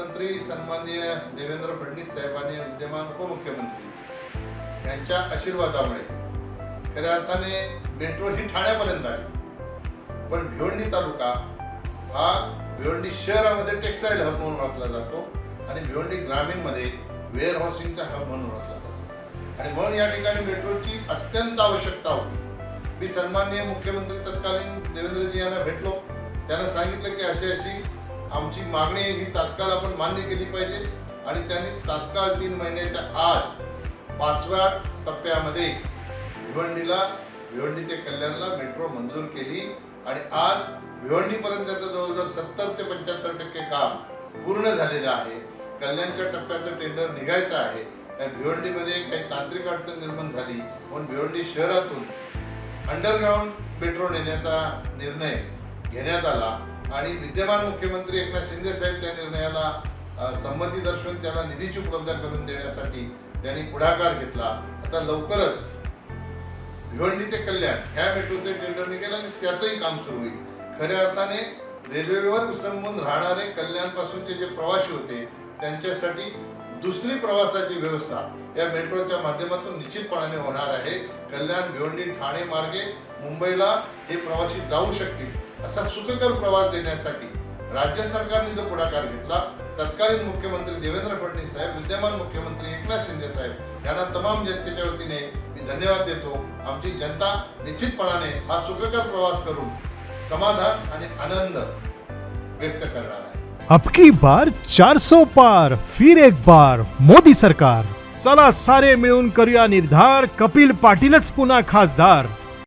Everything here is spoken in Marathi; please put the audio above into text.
मुख्यमंत्री सन्मान्य देवेंद्र फडणवीस साहेबांनी विद्यमान उपमुख्यमंत्री यांच्या आशीर्वादामुळे खऱ्या अर्थाने मेट्रो ही ठाण्यापर्यंत आली. पण भिवंडी तालुका हा भिवंडी शहरामध्ये टेक्स्टाईल हब म्हणून ओळखला जातो आणि भिवंडी ग्रामीणमध्ये वेअर हाऊसिंगचा हब म्हणून ओळखला जातो. आणि म्हणून या ठिकाणी मेट्रोची अत्यंत आवश्यकता होती. मी सन्माननीय मुख्यमंत्री तत्कालीन देवेंद्रजी यांना भेटलो. त्यांना सांगितलं की अशी अशी आमची मागणी आहे ही तात्काळ आपण मान्य केली पाहिजे. आणि त्यांनी तात्काळ तीन महिन्याच्या आत पाचव्या टप्प्यामध्ये भिवंडीला भिवंडी ते कल्याणला मेट्रो मंजूर केली. आणि आज भिवंडीपर्यंत त्याचं जवळजवळ सत्तर ते पंच्याहत्तर टक्के काम पूर्ण झालेलं आहे. कल्याणच्या टप्प्याचं टेंडर निघायचं आहे. त्या भिवंडीमध्ये काही तांत्रिक अडचण निर्माण झाली. म्हणून भिवंडी शहरातून अंडरग्राऊंड मेट्रो नेण्याचा निर्णय घेण्यात आला. आणि विद्यमान मुख्यमंत्री एकनाथ शिंदे साहेब त्या निर्णयाला संमती दर्शवून त्याला निधीची उपलब्ध करून देण्यासाठी त्यांनी पुढाकार घेतला. आता लवकरच भिवंडी ते कल्याण ह्या मेट्रोचे टेंडर निघेल आणि त्याचंही काम सुरू होईल. खऱ्या अर्थाने रेल्वेवर विसंबून राहणारे कल्याण पासूनचे जे प्रवासी होते त्यांच्यासाठी दुसरी प्रवासाची व्यवस्था या मेट्रोच्या माध्यमातून निश्चितपणाने होणार आहे. कल्याण भिवंडी ठाणे मार्गे मुंबईला हे प्रवासी जाऊ शकतील. असा सुखकर प्रवास देण्यासाठी राज्य सरकारने जो पुढाकार घेतला तत्कालीन मुख्यमंत्री देवेंद्र फडणवीस साहेब विद्यमान मुख्यमंत्री एकनाथ शिंदे साहेब यांना तमाम जनतेच्या वतीने मी धन्यवाद देतो. आमची जनता निश्चितपणाने हा सुखकर प्रवास करून समाधान आणि आनंद व्यक्त करणार आहे. अबकी बार 400 पार फिर एक बार मोदी सरकार. चला सारे मिळून करूया निर्धार कपिल पाटीलच पुन्हा खासदार.